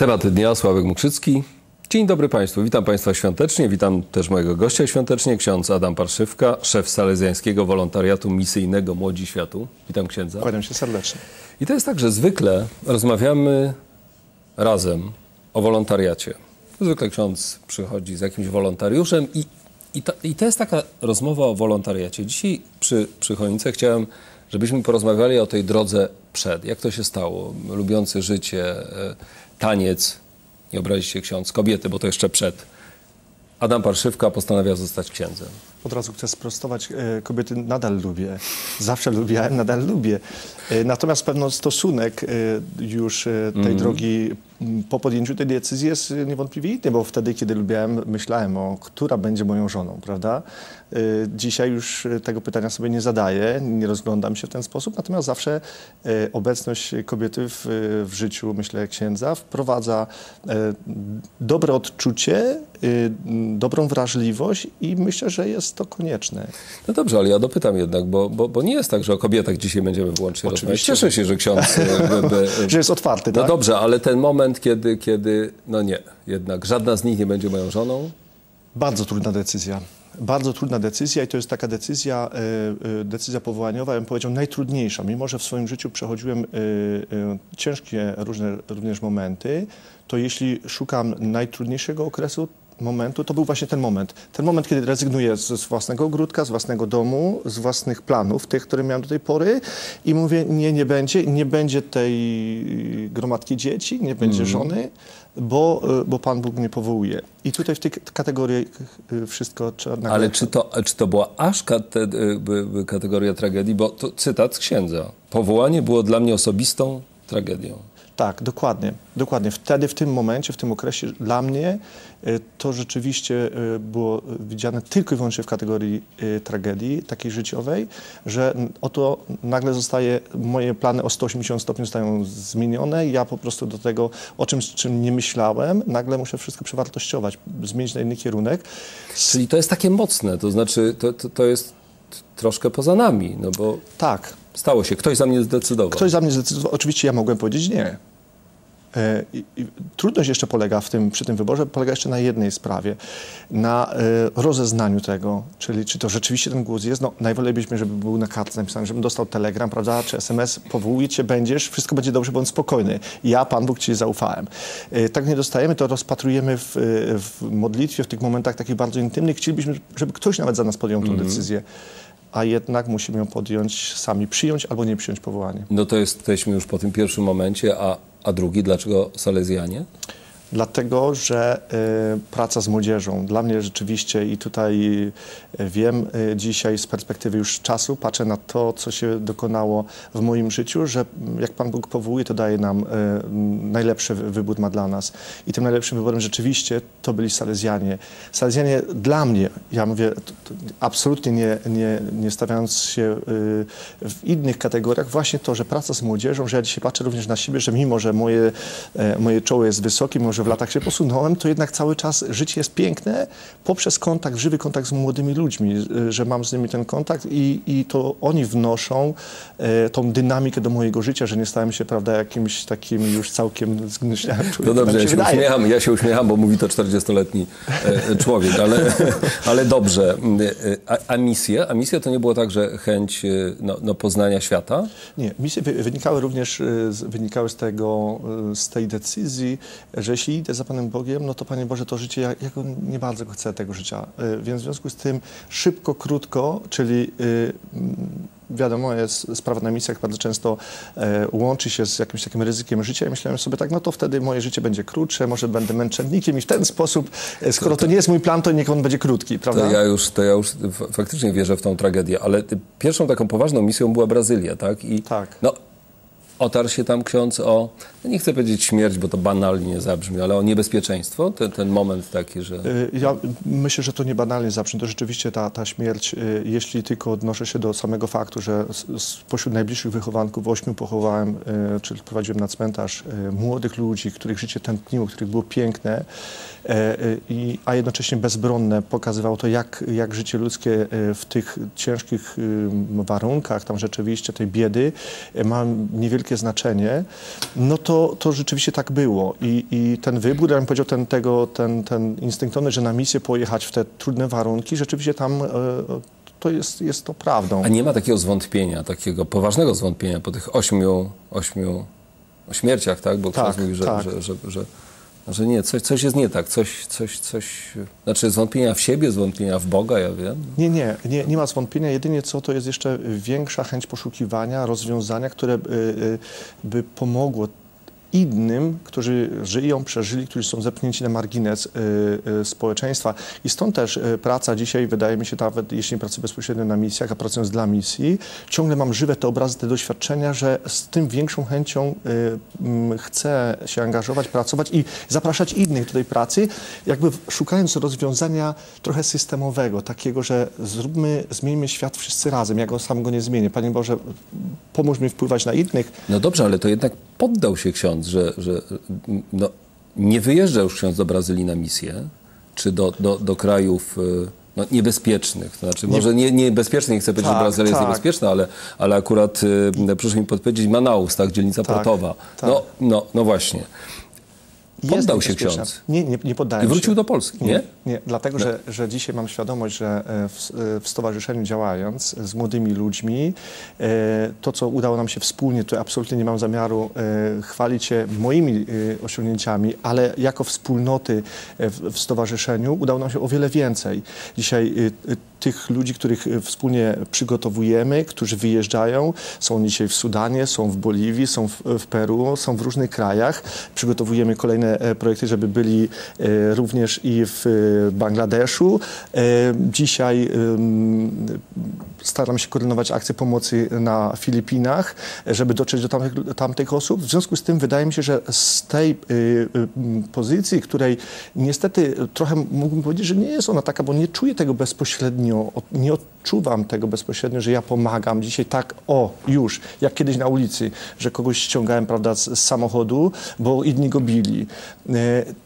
Temat dnia Sławek Mukrzycki. Dzień dobry Państwu, witam Państwa świątecznie, witam też mojego gościa świątecznie, ksiądz Adam Parszywka, szef salezjańskiego wolontariatu misyjnego Młodzi Światu. Witam księdza. Kłaniam się serdecznie. I to jest tak, że zwykle rozmawiamy razem o wolontariacie. Zwykle ksiądz przychodzi z jakimś wolontariuszem i, i, to, i to jest taka rozmowa o wolontariacie. Dzisiaj przy, przy chciałem, żebyśmy porozmawiali o tej drodze przed. Jak to się stało? Lubiący życie, e, taniec, nie obrazi się ksiądz, kobiety, bo to jeszcze przed. Adam Parszywka postanawia zostać księdzem. Od razu chcę sprostować, e, kobiety nadal lubię. Zawsze lubiłem, nadal lubię. E, Natomiast pewno stosunek już tej drogi m, po podjęciu tej decyzji jest niewątpliwie inny, bo wtedy, kiedy lubiłem, myślałem o, która będzie moją żoną, prawda? E, Dzisiaj już tego pytania sobie nie zadaję, nie rozglądam się w ten sposób, natomiast zawsze e, obecność kobiety w, w życiu, myślę, księdza wprowadza e, dobre odczucie, dobrą wrażliwość i myślę, że jest to konieczne. No dobrze, ale ja dopytam jednak, bo, bo, bo nie jest tak, że o kobietach dzisiaj będziemy wyłącznie rozmawiać. Oczywiście. Cieszę się, że ksiądz... by, by, Że jest otwarty, no tak? dobrze, ale ten moment, kiedy, kiedy... No nie, jednak żadna z nich nie będzie moją żoną. Bardzo trudna decyzja. Bardzo trudna decyzja i to jest taka decyzja, e, e, decyzja powołaniowa, ja bym powiedział najtrudniejsza. Mimo, że w swoim życiu przechodziłem e, ciężkie różne również momenty, to jeśli szukam najtrudniejszego okresu, momentu, to był właśnie ten moment. Ten moment, kiedy rezygnuję z, z własnego ogródka, z własnego domu, z własnych planów, tych, które miałem do tej pory i mówię, nie, nie będzie, nie będzie tej gromadki dzieci, nie będzie żony, bo, e, bo Pan Bóg mnie powołuje. I tutaj w tej kategorii e, wszystko trzeba. Ale czy to, czy to była aż kate, by kategoria tragedii? Bo to cytat z księdza. Powołanie było dla mnie osobistą tragedią. Tak, dokładnie. Dokładnie. Wtedy, w tym momencie, w tym okresie dla mnie y, to rzeczywiście y, było widziane tylko i wyłącznie w kategorii y, tragedii takiej życiowej, że oto nagle zostaje, moje plany o 180 stopni zostają zmienione. Ja po prostu do tego, o czymś, czym nie myślałem, nagle muszę wszystko przewartościować, zmienić na inny kierunek. Czyli to jest takie mocne, to znaczy to, to, to jest troszkę poza nami, no bo Tak, stało się, ktoś za mnie zdecydował. Ktoś za mnie zdecydował. Oczywiście ja mogłem powiedzieć nie. E, trudność jeszcze polega w tym, przy tym wyborze, polega jeszcze na jednej sprawie, na e, rozeznaniu tego, czyli czy to rzeczywiście ten głos jest. No, najwolelibyśmy, żeby był na kartce napisany, żebym dostał telegram, prawda, czy SMS, powołuje cię, będziesz, wszystko będzie dobrze, bądź spokojny. Ja, Pan Bóg, ci zaufałem. E, tak nie dostajemy, to rozpatrujemy w, w modlitwie, w tych momentach takich bardzo intymnych. Chcielibyśmy, żeby ktoś nawet za nas podjął tą decyzję, a jednak musimy ją podjąć sami, przyjąć albo nie przyjąć powołanie. No to jesteśmy już po tym pierwszym momencie, a, a drugi, dlaczego Salezjanie? Dlatego, że y, praca z młodzieżą dla mnie rzeczywiście i tutaj y, wiem y, dzisiaj z perspektywy już czasu, patrzę na to, co się dokonało w moim życiu, że mm, jak Pan Bóg powołuje, to daje nam mm, najlepszy wy- wybór ma dla nas. I tym najlepszym wyborem rzeczywiście to byli Salezjanie. Salezjanie dla mnie, ja mówię absolutnie nie, nie, nie stawiając się w innych kategoriach, właśnie to, że praca z młodzieżą, że ja dzisiaj patrzę również na siebie, że mimo, że moje, e, moje czoło jest wysokie, mimo, w latach się posunąłem, to jednak cały czas życie jest piękne poprzez kontakt, żywy kontakt z młodymi ludźmi, y, że mam z nimi ten kontakt i, i to oni wnoszą e, tą dynamikę do mojego życia, że nie stałem się, prawda, jakimś takim już całkiem zgnuśniałym No człowiekiem. dobrze, tak ja się wydaje. uśmiecham, ja się uśmiecham, bo mówi to 40-letni e, człowiek, ale, ale dobrze. A, a misja? A misja to nie było tak, że chęć e, no, no, poznania świata? Nie, misje wy- wynikały również z, wynikały z tego, z tej decyzji, że jeśli idę za Panem Bogiem, no to Panie Boże, to życie, ja, ja nie bardzo chcę tego życia. Y, Więc w związku z tym szybko, krótko, czyli y, mm, wiadomo, jest sprawa na misjach bardzo często e, łączy się z jakimś takim ryzykiem życia i myślałem sobie tak, no to wtedy moje życie będzie krótsze, może będę męczennikiem i w ten sposób, e, skoro to nie jest mój plan, to niech on będzie krótki, prawda? To ja już, to ja już faktycznie wierzę w tą tragedię, ale pierwszą taką poważną misją była Brazylia, tak? I Tak. No, otarł się tam ksiądz o, nie chcę powiedzieć śmierć, bo to banalnie zabrzmi, ale o niebezpięctwo, ten, ten moment taki, że... Y, Ja myślę, że to nie banalnie zabrzmi. To rzeczywiście ta, ta śmierć, y, jeśli tylko odnoszę się do samego faktu, że spośród najbliższych wychowanków ośmiu pochowałem, y, czyli prowadziłem na cmentarz młodych ludzi, których życie tętniło, których było piękne, e, a jednocześnie bezbronne. Pokazywało to, jak, jak życie ludzkie w tych ciężkich warunkach, tam rzeczywiście tej biedy, y, ma niewielkie wielkie znaczenie, no to, to rzeczywiście tak było. I, i ten wybór, ja bym powiedział, ten, tego, ten, ten instynktowny, że na misję pojechać w te trudne warunki, rzeczywiście tam e, to jest, jest to prawdą. A nie ma takiego zwątpienia, takiego poważnego zwątpienia po tych ośmiu, ośmiu śmierciach, tak? Bo Tak, ksiądz mówi, że, tak. że, że, że, że nie, coś, coś jest nie tak, coś, coś, coś, znaczy zwątpienia w siebie, zwątpienia w Boga, ja wiem. Nie, nie, nie, nie ma zwątpienia. Jedynie co to jest jeszcze większa chęć poszukiwania rozwiązania, które by, y, by pomogło innym, którzy żyją, przeżyli, którzy są zepchnięci na margines y, y, społeczeństwa. I stąd też y, praca dzisiaj, wydaje mi się, nawet jeśli nie pracuję bezpośrednio na misjach, a pracując dla misji, ciągle mam żywe te obrazy, te doświadczenia, że z tym większą chęcią chcę się angażować, pracować i zapraszać innych do tej pracy, jakby szukając rozwiązania trochę systemowego, takiego, że zróbmy, zmieńmy świat wszyscy razem. Ja go sam go nie zmienię. Panie Boże, pomóż mi wpływać na innych. No dobrze, ale to jednak poddał się ksiądz, że, że no, nie wyjeżdża już ksiądz do Brazylii na misję, czy do, do, do krajów y, no, niebezpiecznych. To znaczy, może nie, niebezpiecznych, nie chcę powiedzieć, Tak, że Brazylia jest tak. niebezpieczna, ale, ale akurat y, proszę mi podpowiedzieć Manaus, tak, dzielnica Tak, portowa. tak. No, no, no właśnie. Poddał się ksiądz. Nie, nie, nie poddałem I wrócił się. do Polski, nie? Nie, dlatego, że, że dzisiaj mam świadomość, że e, w, e, w stowarzyszeniu działając z młodymi ludźmi, e, to co udało nam się wspólnie, to absolutnie nie mam zamiaru chwalić się moimi osiągnięciami, ale jako wspólnoty w, w stowarzyszeniu udało nam się o wiele więcej. Dzisiaj tych ludzi, których e, wspólnie przygotowujemy, którzy wyjeżdżają, są dzisiaj w Sudanie, są w Boliwii, są w, w Peru, są w różnych krajach. Przygotowujemy kolejne e, projekty, żeby byli e, również i w Bangladeszu. Dzisiaj staram się koordynować akcje pomocy na Filipinach, żeby dotrzeć do tamtych, tamtych osób. W związku z tym wydaje mi się, że z tej pozycji, której niestety trochę mógłbym powiedzieć, że nie jest ona taka, bo nie czuję tego bezpośrednio, od- nie odczuwam tego bezpośrednio, że ja pomagam dzisiaj tak, o, już, jak kiedyś na ulicy, że kogoś ściągałem, prawda, z, z samochodu, bo inni go bili. E,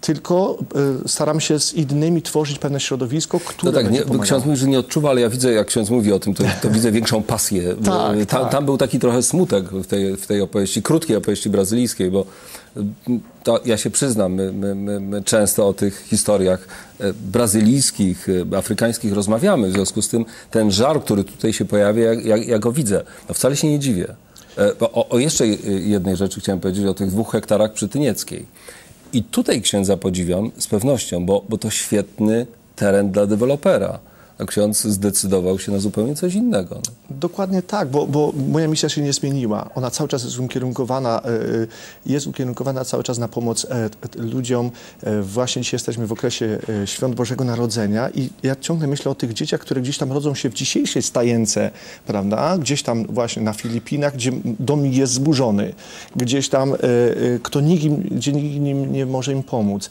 tylko e, staram się z innymi tworzyć pewne środowisko, które No tak, nie, pomagało. ksiądz mówi, że nie odczuwa, ale ja widzę, jak ksiądz mówi o tym, to, to widzę większą pasję. Tak, tam, tak. tam był taki trochę smutek w tej, w tej opowieści, krótkiej opowieści brazylijskiej, bo to ja się przyznam, my, my, my, często o tych historiach e, brazylijskich, e, afrykańskich rozmawiamy, w związku z tym ten żar, który tutaj się pojawia, ja, ja, ja go widzę. No wcale się nie dziwię. E, O, o jeszcze jednej rzeczy chciałem powiedzieć, o tych dwóch hektarach przy Tynieckiej. I tutaj księdza podziwiam z pewnością, bo, bo to świetny teren dla dewelopera. A ksiądz zdecydował się na zupełnie coś innego. No. Dokładnie tak, bo, bo moja misja się nie zmieniła. Ona cały czas jest ukierunkowana, e, e, jest ukierunkowana cały czas na pomoc e, ludziom. Właśnie dzisiaj jesteśmy w okresie Świąt Bożego Narodzenia i ja ciągle myślę o tych dzieciach, które gdzieś tam rodzą się w dzisiejszej stajence, prawda? Gdzieś tam właśnie na Filipinach, gdzie dom jest zburzony. Gdzieś tam, kto nikt im, gdzie nikt im nie może im pomóc.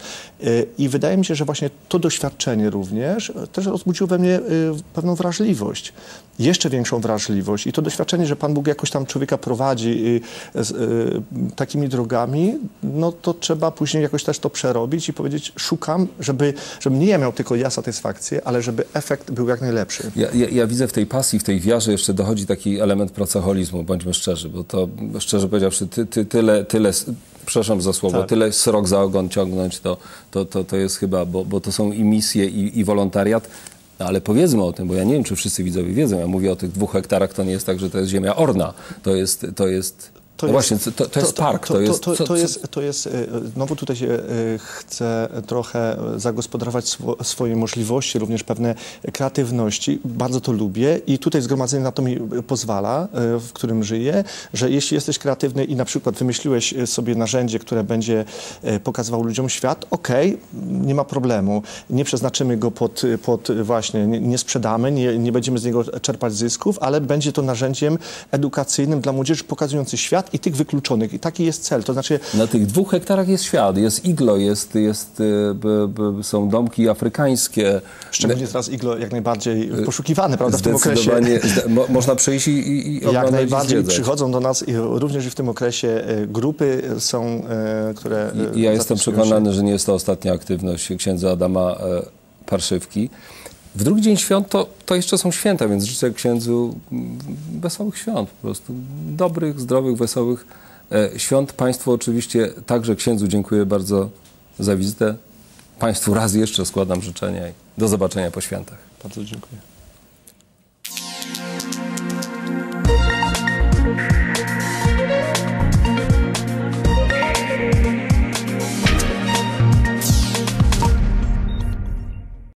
I wydaje mi się, że właśnie to doświadczenie również też rozbudziło we mnie e, pewną wrażliwość. Jeszcze większą wrażliwość. I to doświadczenie, że Pan Bóg jakoś tam człowieka prowadzi z, e, takimi drogami, no to trzeba później jakoś też to przerobić i powiedzieć, szukam, żeby, żebym nie ja miał tylko ja satysfakcję, ale żeby efekt był jak najlepszy. Ja, ja, ja widzę w tej pasji, w tej wiarze jeszcze dochodzi taki element pracoholizmu, bądźmy szczerzy, bo to szczerze powiedziawszy, ty, ty, tyle, tyle, przepraszam za słowo, Tak. tyle srok za ogon ciągnąć, to, to, to, to jest chyba, bo, bo to są i misje, i, i wolontariat. No, ale powiedzmy o tym, bo ja nie wiem, czy wszyscy widzowie wiedzą. Ja mówię o tych dwóch hektarach, to nie jest tak, że to jest ziemia orna. To jest, to jest, To no jest- właśnie, to, to jest park. To, To, jest, to, co- to, jest, to jest, e, znowu tutaj się e, chcę trochę zagospodarować swo, swoje możliwości, również pewne kreatywności. Bardzo to lubię i tutaj zgromadzenie na to mi pozwala, e, w którym żyję, że jeśli jesteś kreatywny i na przykład wymyśliłeś e, sobie narzędzie, które będzie e, pokazywało ludziom świat, okej, nie ma problemu. Nie przeznaczymy go pod, pod właśnie, nie, nie sprzedamy, nie, nie będziemy z niego czerpać zysków, ale będzie to narzędziem edukacyjnym dla młodzieży pokazujący świat i tych wykluczonych. I taki jest cel. To znaczy, Na tych dwóch hektarach jest świat, jest iglo, jest, jest, y, b, b, są domki afrykańskie. szczególnie teraz iglo jak najbardziej poszukiwane, prawda, w tym okresie. Mo, można przyjść i, i, i Jak i najbardziej zwiedzać. przychodzą do nas i również i w tym okresie e, grupy są, e, które. e, I ja jestem przekonany, że nie jest to ostatnia aktywność księdza Adama e, Parszywki. W drugi dzień świąt to, to jeszcze są święta, więc życzę księdzu wesołych świąt po prostu. Dobrych, zdrowych, wesołych e, świąt. Państwu oczywiście, także księdzu dziękuję bardzo za wizytę. Państwu raz jeszcze składam życzenia i do zobaczenia po świętach. Bardzo dziękuję.